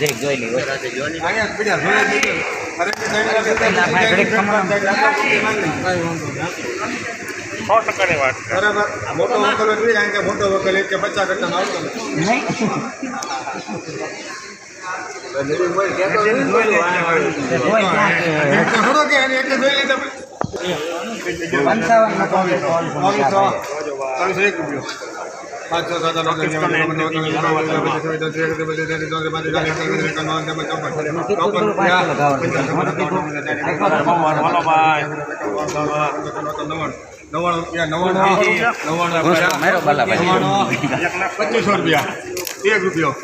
જોઈ. સો ટકાની વાત બરાબર મોટો વકલ જ કારણ કે મોટો વકલ એક કે પચાસ કરતા આવતો નહીં જોઈ જોઈ લીધા. પંચાવન એક રૂપિયો. પાંચસો, રૂપિયા. એક રૂપિયો.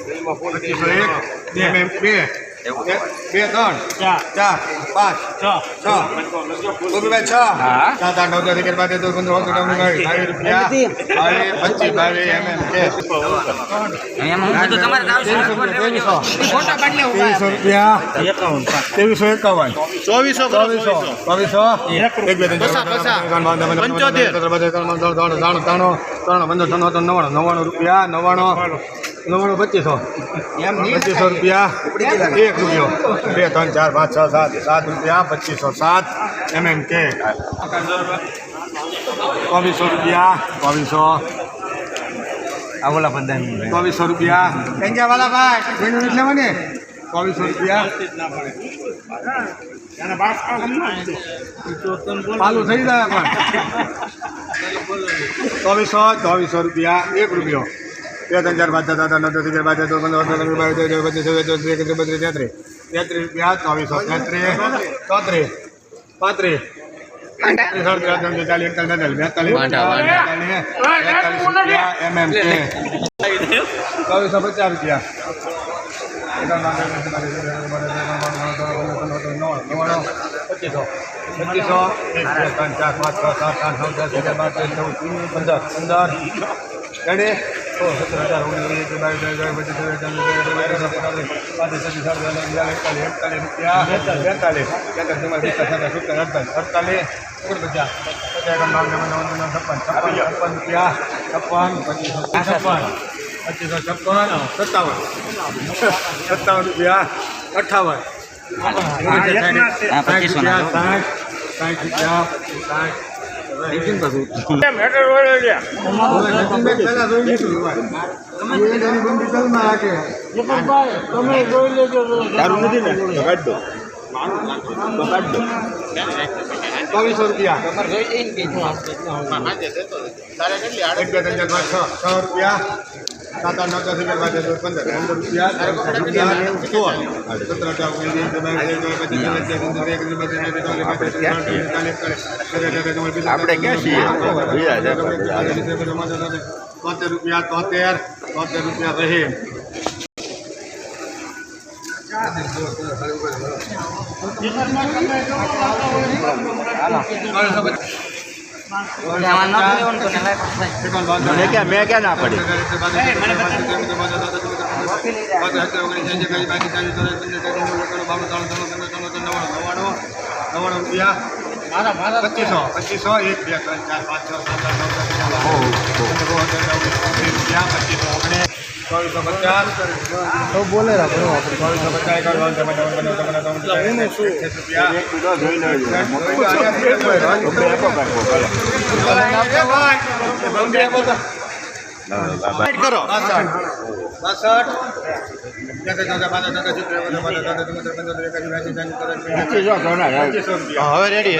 પચીસો એક. બે. બે બે એક, બે ત્રણ ચાર ચાર પાંચ છ છ ગોપીભાઈ છ સાત આઠ નવ દસ અગિયાર બાર તેર પંદર સોળ સત્તર બાવીસ રૂપિયા બાવીસ પચીસ બાવીસ એમ એમ કે એમાં હું બધું તમારે જ આવશે. ત્રેવીસો ફોટા પાડી લેવું ભાઈ. ત્રેવીસો રૂપિયા ત્રેવીસો એકાવન ચોવીસો ચોવીસો ચોવીસો એક બે ત્રણ પંચોતેર. ત્રણ ત્રણ ત્રણ ત્રણ ત્રણ ત્રણ પંદર ત્રણ ત્રણ નવ્વાણું નવ્વાણું રૂપિયા નવ્વાણું નવ્વાણું પચીસો. પચીસો રૂપિયા. એક રૂપિયો. બે ત્રણ ચાર પાંચ છ સાત સાત રૂપિયા પચીસો સાત. એમ એમ કે. ચોવીસો રૂપિયા ચોવીસો. આ ઓલા પંદર ચોવીસો રૂપિયા. કંજા વાલા ભાઈ નથી ચોવીસો રૂપિયા. ચાલુ થઈ જાય પણ. ચોવીસો ચોવીસો રૂપિયા એક રૂપિયો. ત્રણ ચાર પાંચ સાત આઠ નવ દસ અગિયાર બાર તેર પંદર સત્તર અઢાર પચીસ છવ્વીસ, ચોવીસ, એકત્રીસ, બત્રીસ, તેત્રીસ તેત્રીસ રૂપિયા ચોવીસો તેત્રીસ ચોત્રીસ ચોવીસો પચાસ રૂપિયા પચીસો પચીસો એક ત્રણ ચાર પાંચ છ સાત આઠ નવ દસ અગિયાર બાર તેર પંદર પંદર રેડી સત્તર હજાર ઓગણીસ બાવીસ રૂપિયા બેતાલીસ અડતાલીસ પચાસ છપ્પન રૂપિયા છપ્પન પચીસો છપ્પન પચીસો છપ્પન સત્તાવન સત્તાવન રૂપિયા અઠાવન સાઠ ના. સાઠ રૂપિયા સાઠ તારું નથી ને? કાઢ દો. રૂપિયા. એક તારે ચાર પાંચ છ છ રૂપિયા. સાત આઠ નવ પંદર રૂપિયા સોળ સત્તર અઢાર ઓગણીસ આપણે ક્યાં છીએ? તોતેર રૂપિયા તોતેર તોતેર રૂપિયા રહે ને મેં ક્યાં ના પડી પચીસો પચીસો એક બે ત્રણ ચાર પાંચ છ સાત આઠ નવ દસ પચીસો ઓગણીસ ચોવીસો પચાસ તો બોલે ચોવીસો પચાસ કરો હવે રેડી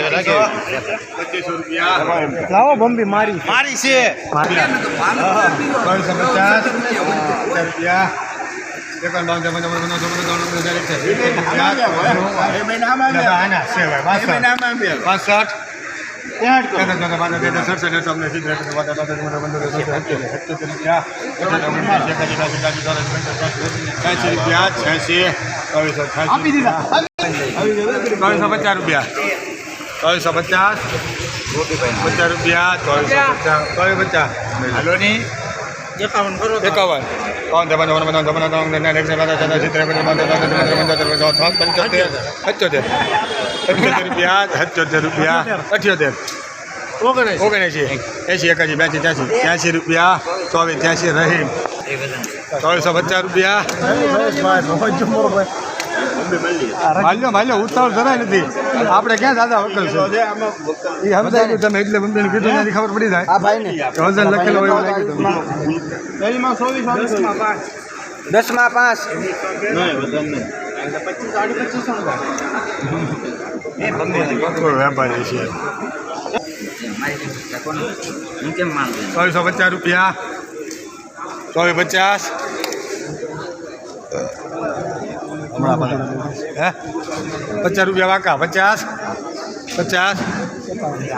પચીસો રૂપિયા. લાવો બમ્બી મારી. મારી છે. પચાસ. રૂપિયા એકાવન બાવન ત્રેપન ચોપન પંચાવન છપ્પન સત્તાવન અઠ્યાસી રૂપિયા પાસઠ રૂપિયા છ્યાસી ચોવીસો પચાસ રૂપિયા ચોવીસો પચાસ પચાસ રૂપિયા ચોવીસો પચાસ ચોવીસ પચાસ હાલો ની એકાવન પંચોતેર પંચોતેર પંચોતેર રૂપિયા સત્યોતેર રૂપિયા અઠ્યોતેર ઓગણએંસી એંસી એકાસી બ્યાસી ત્યાસી ત્યાસી રૂપિયા ચોવીસ ત્યાંસી રહી ચોવીસો પચાસ રૂપિયા માલ્યો માલ્યો ઉતાવળ જરાય નથી આપણે ક્યાં દાદા વકલ છે? એ સમજાય ગયું તમે એટલે બંને કીધું એનાથી ખબર પડી જાય. આ ભાઈ ને વજન લખેલો હોય એવું લાગ્યું તમને. દસમાં પાંચ. વેપારી છે. ચોવીસો પચાસ રૂપિયા. ચોવીસ પચાસ. હે? પચાસ રૂપિયા વાંકા પચાસ? પચાસ?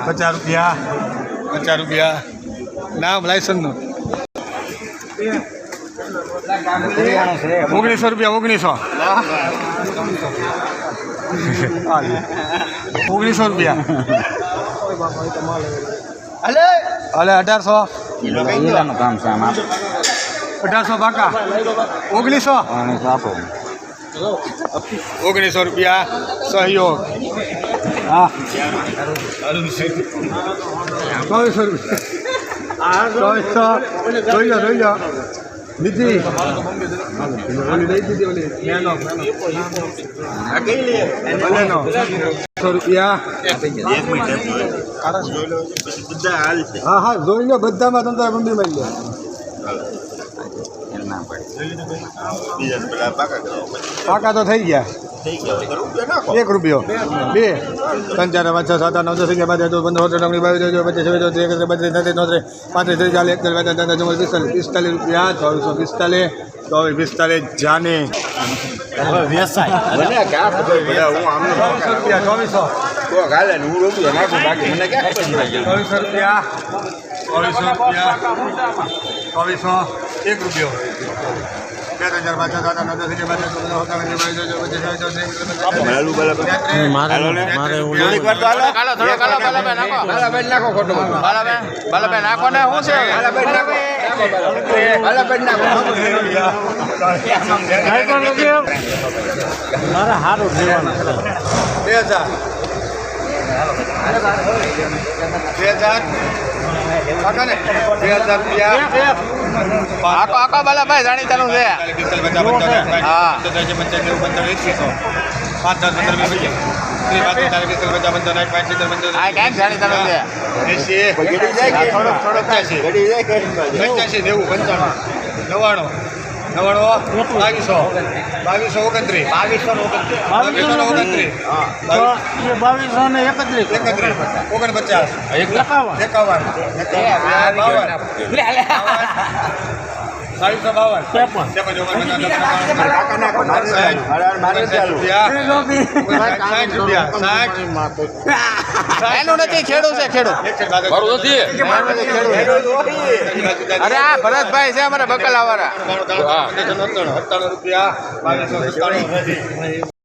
પચાસ રૂપિયા? પચાસ રૂપિયા. નામ લાયસન્સનું. ઓગણીસો રૂપિયા ઓગણીસો. ઓગણીસો રૂપિયા. અલે અઢારસો. કામ છે આમાં. અઢારસો બાકા ઓગણીસો આપો. ઓગણીસો રૂપિયા સહયોગ. હા. ચોવીસો રૂપિયા. જોઈ લો, જોઈ રૂપિયા. હા હા, જોઈ લો, બધામાં તમે મળી લો. પાકા તો થઈ ગયા એક રૂપિયો બે ત્રણ ચાર પાંચ સાત આઠ નવ દસ અગિયાર તેર ચૌદ પંદર સત્તર ઓગણીસ બાવીસ એકત્રીસ તેત્રીસ ચોત્રીસ પાંત્રીસ ત્રીસ ચાલીસ એકતાલીસ બેતાલીસ ચુમ્માલીસ પિસ્તાલીસ રૂપિયા ચોવીસો પિસ્તાલીસ ચોવીસ પિસ્તાલીસ જાને ચોવીસો ચોવીસો રૂપિયા ચોવીસો એક રૂપિયો. ત્રણ ચાર પાંચ છ છવ્વીસ ચોવીસ એકવીસ બે હજાર. બે હજાર. બે હજાર રૂપિયા. આકો આકો બાલાભાઈ જાણીતાનું છે. હા. પાંચ દસ પંદર વીસ પંચાણું નવ્વાણું. નવ્વાણું બાવીસો. બાવીસો ઓગણત્રીસ. બાવીસો ઓગણત્રીસ. બાવીસો ઓગણત્રીસ. બાવીસો ને એકત્રીસ. એકત્રીસ. ઓગણપચાસ. એકાવન. એકાવન. બાવન બાવન. ત્રેપન. એનું નથી ખેડૂ છે ખેડૂ એક છે અરે આ ભરતભાઈ છે અમારે બકલા વાળા સત્તાણું, સત્તાણું રૂપિયા.